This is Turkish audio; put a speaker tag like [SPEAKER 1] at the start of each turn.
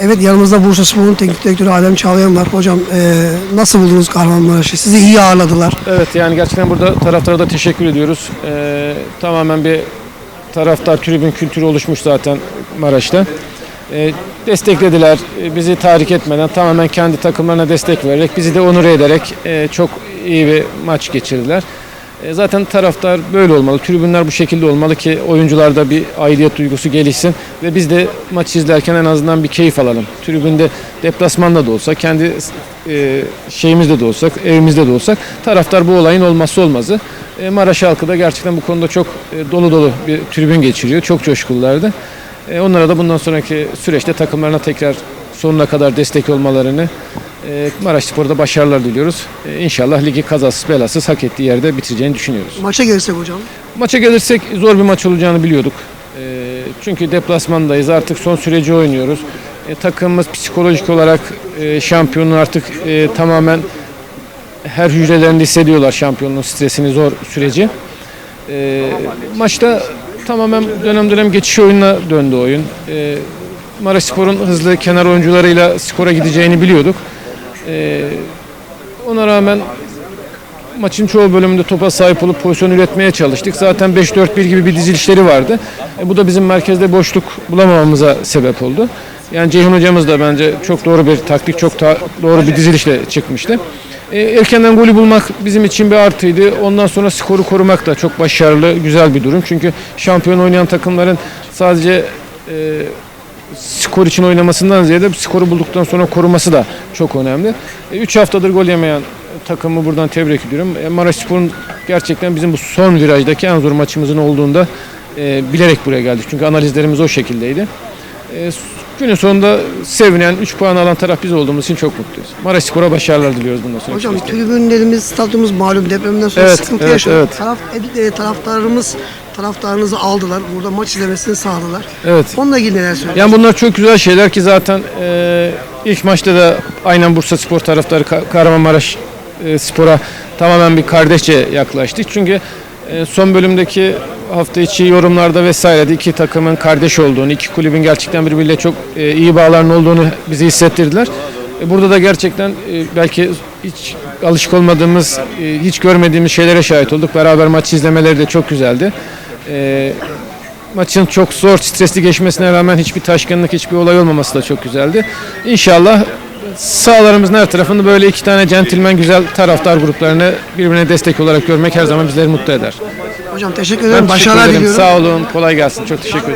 [SPEAKER 1] Evet yanımızda Bursa Spor'un teknik direktörü Adem Çağlayan var. Hocam e, nasıl buldunuz Kahramanmaraş'ı? Sizi iyi ağırladılar.
[SPEAKER 2] Evet yani gerçekten burada taraftara da teşekkür ediyoruz. Ee, tamamen bir taraftar tribün kültürü oluşmuş zaten Maraş'ta. Ee, desteklediler. Ee, Bizi tahrik etmeden tamamen kendi takımlarına destek vererek bizi de onur ederek e, çok iyi bir maç geçirdiler. E, Zaten taraftar böyle olmalı. Tribünler bu şekilde olmalı ki oyuncularda bir aidiyet duygusu gelişsin ve biz de maçı izlerken en azından bir keyif alalım. Tribünde deplasmanda da olsa, kendi e, şeyimizde de olsak, evimizde de olsak taraftar bu olayın olmazsa olmazı. E, Maraş halkı da gerçekten bu konuda çok dolu dolu bir tribün geçiriyor. Çok coşkululardı. E, onlara da bundan sonraki süreçte takımlarına tekrar sonuna kadar destek olmalarını e, Maraş Spor'da başarılar diliyoruz. E, İnşallah ligi kazasız belasız hak ettiği yerde bitireceğini düşünüyoruz.
[SPEAKER 1] Maça gelirsek hocam.
[SPEAKER 2] Maça gelirsek zor bir maç olacağını biliyorduk. E, çünkü deplasmandayız artık son süreci oynuyoruz. E, takımımız psikolojik olarak e, şampiyonun artık e, tamamen her hücrelerinde hissediyorlar şampiyonluğun stresini zor süreci. E, maçta tamamen dönem dönem geçiş oyununa döndü oyun. E, Maraş Spor'un hızlı kenar oyuncularıyla skora gideceğini biliyorduk. E, ona rağmen maçın çoğu bölümünde topa sahip olup pozisyon üretmeye çalıştık. Zaten 5-4-1 gibi bir dizilişleri vardı. E, bu da bizim merkezde boşluk bulamamamıza sebep oldu. Yani Ceyhun hocamız da bence çok doğru bir taktik, çok ta- doğru bir dizilişle çıkmıştı. E, erkenden golü bulmak bizim için bir artıydı. Ondan sonra skoru korumak da çok başarılı, güzel bir durum. Çünkü şampiyon oynayan takımların sadece e, skor için oynamasından ziyade skoru bulduktan sonra koruması da çok önemli. 3 haftadır gol yemeyen takımı buradan tebrik ediyorum. E, Maraş Spor'un gerçekten bizim bu son virajdaki en zor maçımızın olduğunda e, bilerek buraya geldik. Çünkü analizlerimiz o şekildeydi. E, günün sonunda sevinen 3 puan alan taraf biz olduğumuz için çok mutluyuz. Maraş Spor'a başarılar diliyoruz bundan sonra.
[SPEAKER 1] Hocam tribünlerimiz, stadyumumuz malum depremden sonra
[SPEAKER 2] Evet,
[SPEAKER 1] sıkıntı
[SPEAKER 2] evet,
[SPEAKER 1] yaşadı.
[SPEAKER 2] evet.
[SPEAKER 1] Taraf, e, taraftarımız taraftarınızı aldılar. Burada maç izlemesini sağladılar.
[SPEAKER 2] Evet.
[SPEAKER 1] Onunla ilgili neler söylüyorsunuz?
[SPEAKER 2] Yani bunlar çok güzel şeyler ki zaten e, ilk maçta da aynen Bursa Spor taraftarı Ka- Kahramanmaraş e, Spor'a tamamen bir kardeşçe yaklaştık. Çünkü e, son bölümdeki hafta içi yorumlarda vesairede iki takımın kardeş olduğunu, iki kulübün gerçekten birbiriyle çok e, iyi bağlarının olduğunu bize hissettirdiler. E, burada da gerçekten e, belki hiç alışık olmadığımız, e, hiç görmediğimiz şeylere şahit olduk. Beraber maçı izlemeleri de çok güzeldi. E, maçın çok zor, stresli geçmesine rağmen hiçbir taşkınlık, hiçbir olay olmaması da çok güzeldi. İnşallah sahalarımızın her tarafını böyle iki tane centilmen güzel taraftar gruplarını birbirine destek olarak görmek her zaman bizleri mutlu eder.
[SPEAKER 1] Hocam teşekkür
[SPEAKER 2] Ben
[SPEAKER 1] ederim.
[SPEAKER 2] teşekkür
[SPEAKER 1] Başarılar
[SPEAKER 2] ederim.
[SPEAKER 1] diliyorum.
[SPEAKER 2] Sağ olun. Kolay gelsin. Çok teşekkür ederim.